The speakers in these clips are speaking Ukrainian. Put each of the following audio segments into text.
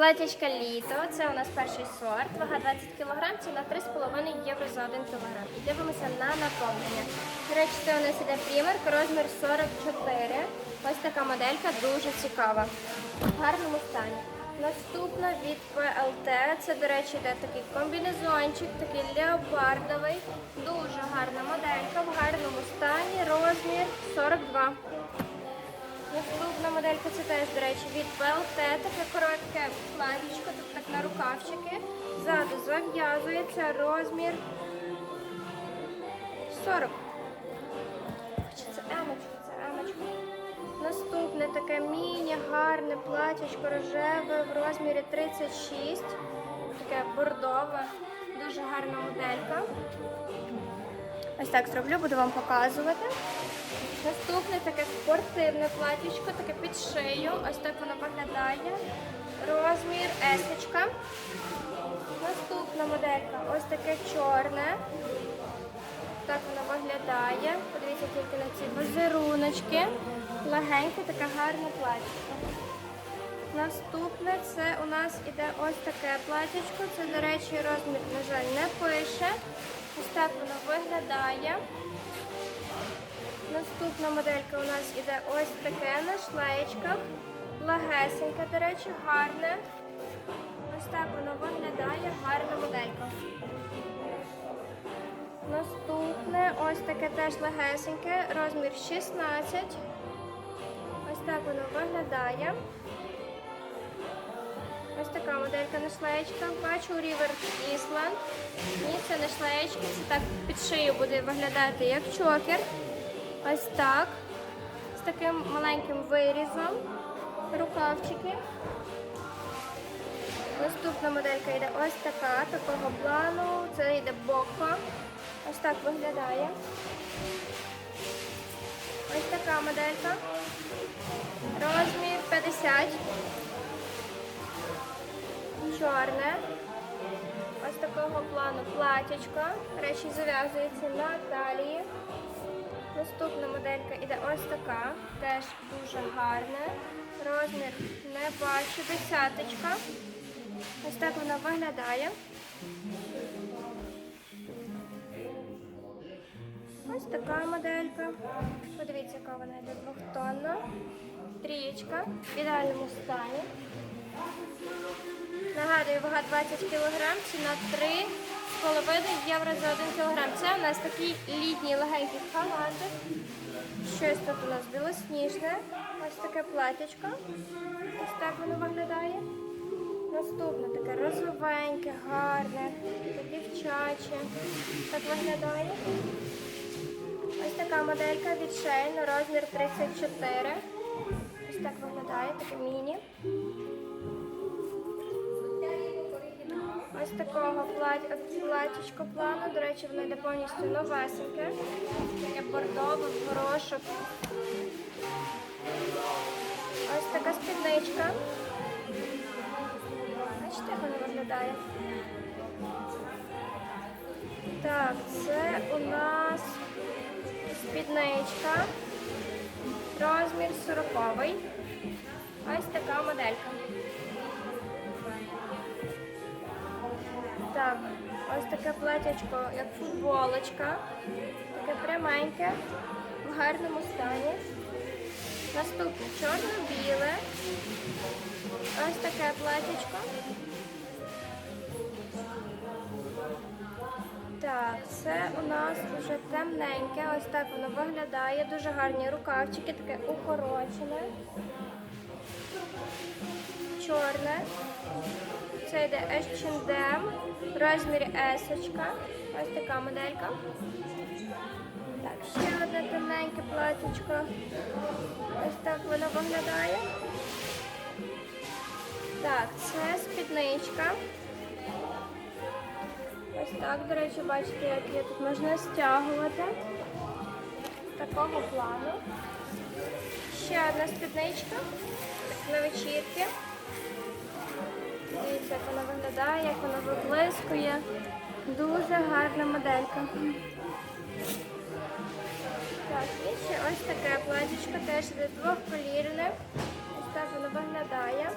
Платячка літо, це у нас перший сорт, вага 20 кг, ціна 3,5 євро за 1 кг. І дивимося на наповнення. До речі, це у нас іде примерк, розмір 44. Ось така моделька, дуже цікава. В гарному стані. Наступна від PLT, це, до речі, йде такий комбінезончик, такий леопардовий. Дуже гарна моделька, в гарному стані, розмір 42. Наступна моделька це теж, до речі, від PLT, таке коротке тут так на рукавчики. Ззаду зав'язується розмір 40. Чи це емочка? Це емочка. Наступне таке міні, гарне платячко рожеве в розмірі 36. Таке бордове, дуже гарна моделька. Ось так зроблю, буду вам показувати. Наступне таке спортивне платічко, таке під шию. Ось так воно виглядає. Розмір есочка. Наступна моделька ось таке чорне. Так воно виглядає. Подивіться тільки на ці візеруночки. Легеньке, таке гарне платічко. Наступне це у нас іде ось таке платічко. Це, до речі, розмір, на жаль, не пише. Ось так воно виглядає. Наступна моделька у нас іде ось таке на шлеєчках. Лагесеньке, до речі, гарне. Ось так воно виглядає, гарна моделька. Наступне ось таке теж легесеньке, розмір 16. Ось так воно виглядає. Ось така моделька на шлеєчках. Бачу River Island. Ні, це не шлеєчки, це так під шию буде виглядати як чокер. Ось так. З таким маленьким вирізом. Рукавчики. Наступна моделька йде ось така, такого плану. Це йде бока. Ось так виглядає. Ось така моделька. Розмір 50. Чорне. Ось такого плану платячко. Речі зав'язується на талії. Наступна моделька іде ось така, теж дуже гарна. Розмір не бачу, десяточка. Ось так вона виглядає. Ось така моделька. Подивіться, яка вона йде двохтонна. Трієчка в ідеальному стані. Нагадую, вага 20 кг, ціна 3,5 євро за 1 кг. Це у нас такий літній легенький халатик. Щось тут у нас білосніжне. Ось таке платячко. Ось так воно виглядає. Наступне таке розовеньке, гарне, таке дівчаче. Так виглядає. Ось така моделька від Shein, розмір 34. Ось так виглядає, таке міні. Ось такого платі- платічко плану. До речі, воно йде повністю новесеньке. Таке бордове, горошок. Ось така спідничка. Бачите, як вона виглядає? Так, це у нас спідничка. Розмір 40. Ось така моделька. Так, ось таке платячко, як футболочка. Таке пряменьке, в гарному стані. Наступне чорно-біле. Ось таке платячко. Так, це у нас вже темненьке. Ось так воно виглядає. Дуже гарні рукавчики, таке укорочене. Чорне. Це йде H&M, розмірі есочка. Ось така моделька. Так, ще одне темненьке платічко. Ось так воно виглядає. Так, це спідничка. Ось так, до речі, бачите, як її тут можна стягувати. Такого плану. Ще одна спідничка. На вечірки. Дивіться, як вона виглядає, як вона виблискує. Дуже гарна моделька. Так, і ще ось таке платічко, теж йде двохколірне. Ось так воно виглядає.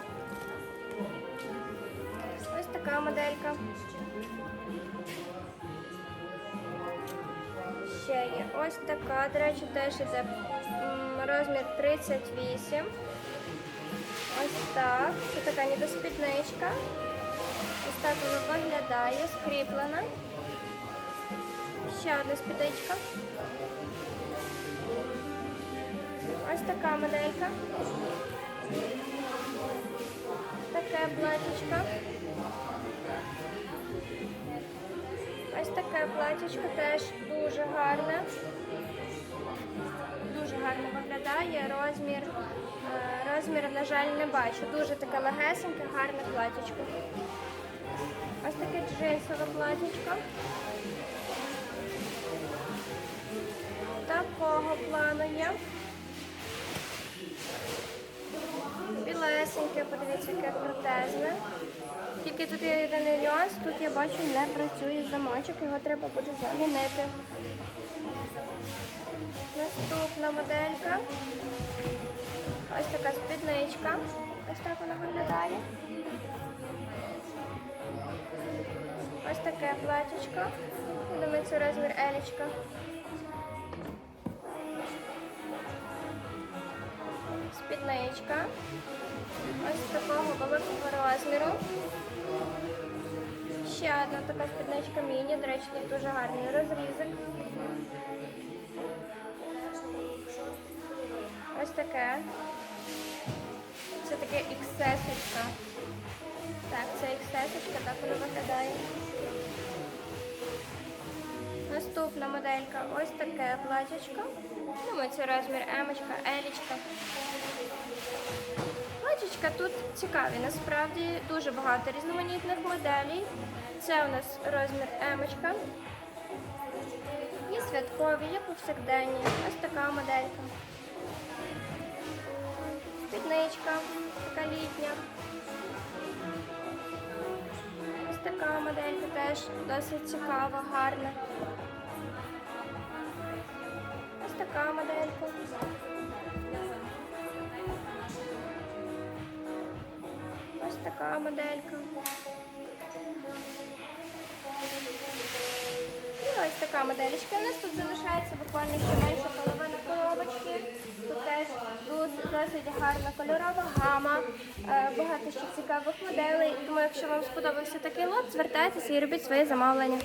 Ось така моделька. Ще є ось така, до речі, теж іде розмір 38. Ось так. Це така ніби спідничка. Ось так вона виглядає, скріплена. Ще одна спідничка. Ось така моделька. Таке платічко. Ось таке платічко теж дуже гарне. Дуже гарно виглядає. Розмір, розмір, на жаль, не бачу. Дуже таке легесеньке, гарне платічко. Ось таке джинсове платічко. Такого плану є. Білесеньке, подивіться, яке крутезне. Тільки тут є єдиний нюанс, тут я бачу не працює замочок, його треба буде замінити. Наступна моделька. Ось така спідничка. Ось так вона виглядає. Ось таке платічко. Думаю, це розмір елічка. Спідничка. Ось такого великого розміру. Ще одна така спідничка міні. До речі, дуже гарний розрізик. Ось таке. Це таке XS-очка. Так, це XS-очка, так воно виглядає. Наступна моделька ось таке платячко. Думаю, це розмір Емочка, Елічка. Платічка тут цікаві, насправді дуже багато різноманітних моделей. Це у нас розмір Емочка. Є святкові, є повсякденні. Ось така моделька. Спідничка, така літня. Ось така моделька теж досить цікава, гарна. Ось така моделька. Ось така моделька. Ось така моделька. У нас тут залишається буквально ще менше половини коробочки. Тут теж досить гарна кольорова гама, е, багато ще цікавих моделей. Тому якщо вам сподобався такий лот, звертайтеся і робіть своє замовлення.